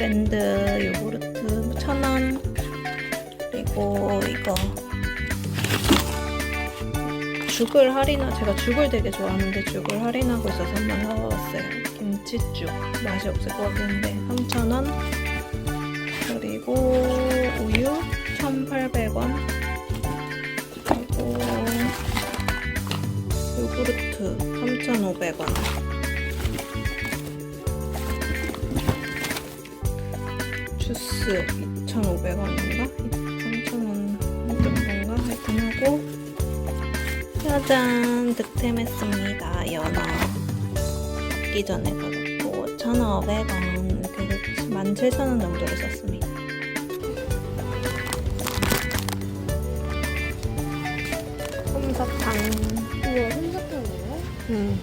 브랜드 요구르트 1,000원. 그리고 이거. 죽을 할인하 제가 죽을 되게 좋아하는데 죽을 할인하고 있어서 한번 사와봤어요. 김치죽. 맛이 없을 것 같은데 3,000원. 그리고 우유 1,800원. 그리고 요구르트 3,500원 주스 2,500원인가? 3,000원 정도인가? 하여튼 하고 짜잔 득템했습니다 연어 먹기 전에 가격도 1,500원 이렇게 17,000원 정도를 썼습니다 솜사탕 우와 솜사탕이에요? 음.